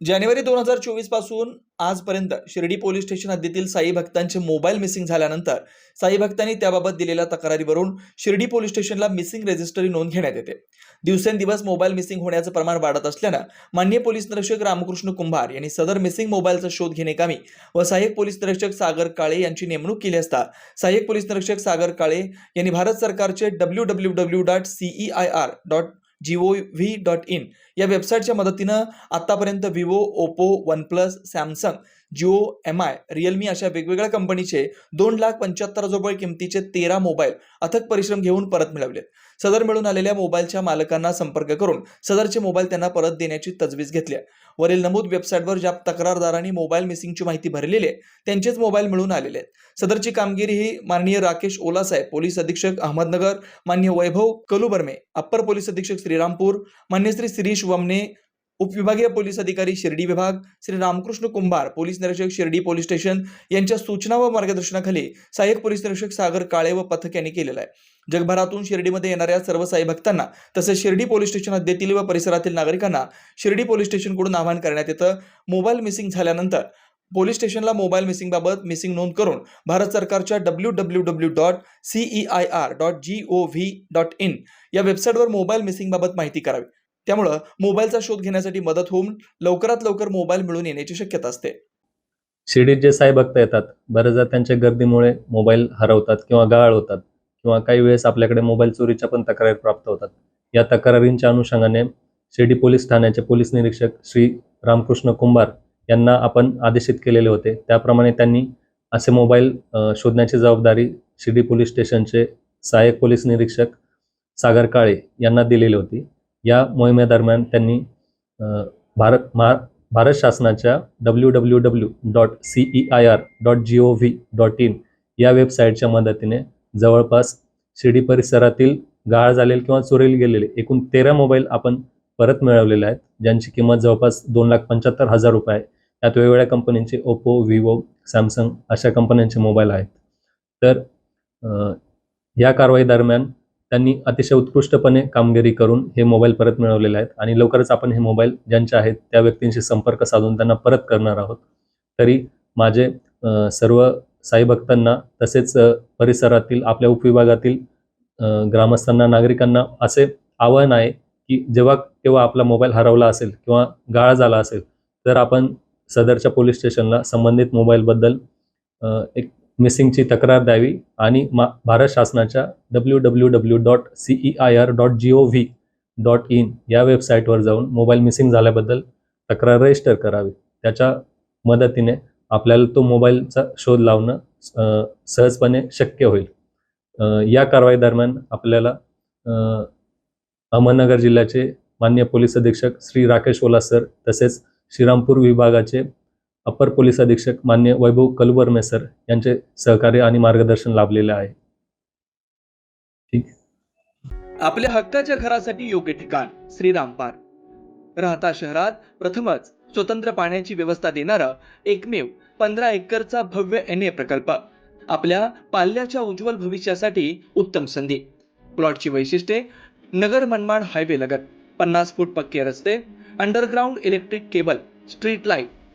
जानेवारी दोन हजार चोवीसपासून आजपर्यंत शिर्डी पोलीस स्टेशन हद्दीतील साई भक्तांचे मोबाईल मिसिंग झाल्यानंतर साई भक्तांनी त्याबाबत दिलेल्या तक्रारीवरून शिर्डी पोलीस स्टेशनला मिसिंग रजिस्टरी नोंद घेण्यात येते. दिवसेंदिवस मोबाईल मिसिंग होण्याचं प्रमाण वाढत असल्यानं मान्य पोलीस निरीक्षक रामकृष्ण कुंभार यांनी सदर मिसिंग मोबाईलचा शोध घेणेकामी व सहाय्यक पोलीस निरीक्षक सागर काळे यांची नेमणूक केली असता सहाय्यक पोलीस निरीक्षक सागर काळे यांनी भारत सरकारचे W W W dot C E I R dot G O V dot in या वेबसाईटच्या मदतीनं आतापर्यंत Vivo Oppo OnePlus Samsung Jio M I Realme अशा वेगवेगळ्या कंपनीचे दोन लाख पंच्याहत्तर हजार रुपये किमतीचे तेरा मोबाईल अथक परिश्रम घेऊन परत मिळवले सदर मिळून आलेल्या मोबाईलच्या मालकांना संपर्क करून सदरचे मोबाईल त्यांना परत देण्याची तजवीज घेतली आहे. वरील नमूद वेबसाईटवर ज्या तक्रारदारांनी मोबाईल मिसिंगची माहिती भरलेली आहे त्यांचेच मोबाईल मिळून आलेले आहेत. सदरची कामगिरी ही माननीय राकेश ओलासाहेब पोलीस अधीक्षक अहमदनगर मान्य वैभव कलुबर्मे अप्पर पोलीस अधीक्षक श्रीरामपूर मान्य श्री शिरीष वमने उपविभागीय पोलीस अधिकारी शिर्डी विभाग श्री रामकृष्ण कुंभार पोलीस निरीक्षक शिर्डी पोलीस स्टेशन यांच्या सूचना व मार्गदर्शनाखाली सहाय्यक पोलीस निरीक्षक सागर काळे व पथक यांनी केलेलं आहे. जगभरातून शिर्डीमध्ये येणाऱ्या सर्व साई भक्तांना तसेच शिर्डी पोलीस स्टेशन हद्दीतील व परिसरातील नागरिकांना शिर्डी पोलीस स्टेशनकडून आवाहन करण्यात येतं. मोबाईल मिसिंग झाल्यानंतर पोलीस स्टेशनला मोबाईल मिसिंगबाबत मिसिंग नोंद करून भारत सरकारच्या W W W dot C E I R dot G O V dot in या वेबसाईटवर मोबाईल मिसिंगबाबत माहिती करावी. त्यामुळं मोबाईलचा शोध घेण्यासाठी मदत होऊन लवकरात लवकर मोबाईल मिळून येण्याची शक्यता असते. शिर्डीत जे साई भक्त येतात. बरेचदा त्यांच्या गर्दीमुळे मोबाईल हरवतात किंवा गाळ होतात किंवा काही वेळेस आपल्याकडे मोबाईल चोरीच्या पण तक्रारी प्राप्त होतात. या तक्रारींच्या अनुषंगाने शिर्डी पोलीस ठाण्याचे पोलीस निरीक्षक श्री रामकृष्ण कुंभार यांना आपण आदेशित केलेले होते. त्याप्रमाणे त्यांनी असे मोबाईल शोधण्याची जबाबदारी शिर्डी पोलीस स्टेशनचे सहाय्यक पोलीस निरीक्षक सागर काळे यांना दिलेली होती. या मोहिमेदरम्यान त्यांनी भारत महा भारत शासनाच्या W W W dot C E I R dot G O V dot in या वेबसाईटच्या मदतीने जवळपास शिर्डी परिसरातील गाळ झालेले किंवा चोरील गेलेले एकूण तेरा मोबाईल आपण परत मिळवलेले आहेत ज्यांची किंमत जवळपास दोन लाख पंच्याहत्तर हजार रुपये आहे. त्यात वेगवेगळ्या कंपनींचे ओप्पो विवो सॅमसंग अशा कंपन्यांचे मोबाईल आहेत. तर या कारवाई दरम्यान त्यांनी अतिशय उत्कृष्टपणे कामगिरी करून हे मोबाईल परत मिळवलेले आहेत. आणि लवकरच आपण हे मोबाईल ज्यांचे आहेत त्या व्यक्तींशी संपर्क साधून त्यांना परत करणार आहोत. तरी माझे सर्व साई भक्तांना तसेच परिसरातील आपल्या उपविभागातील ग्रामस्थांना नागरिकांना असे आवाहन आहे की जेव्हा केव्हा आपला मोबाईल हरवला असेल किंवा गाळा झाला असेल तर आपण सदरच्या पोलीस स्टेशनला संबंधित मोबाईलबद्दल एक मिसिंगची तक्रार द्यावी आणि मा भारत शासनाच्या W W W dot C E I R dot G O V dot in या वेबसाईटवर जाऊन मोबाईल मिसिंग झाल्याबद्दल तक्रार रजिस्टर करावी. त्याच्या मदतीने आपल्याला तो मोबाईलचा शोध लावणं सहजपणे शक्य होईल. या कारवाई दरम्यान आपल्याला अहमदनगर जिल्ह्याचे मान्य पोलीस अधीक्षक श्री राकेश ओला सर तसेच श्रीरामपूर विभागाचे अप्पर पोलीस अधीक्षक मान्य वैभव कलवर्मे सर यांचे सहकार्य आणि मार्गदर्शन लाभलेले आहे. ठीक. आपल्या हक्काच्या घरासाठी योग्य ठिकाण श्रीरामपार राहता शहरात प्रथमच स्वतंत्र पाण्याची व्यवस्था देणारा एकमेव पंधरा एकरचा भव्य एन ए प्रकल्प. आपल्या पाल्याच्या उज्ज्वल भविष्यासाठी उत्तम संधी. प्लॉटची वैशिष्ट्ये नगर मनमाड हायवे लगत पन्नास फूट पक्के रस्ते underground electric cable street light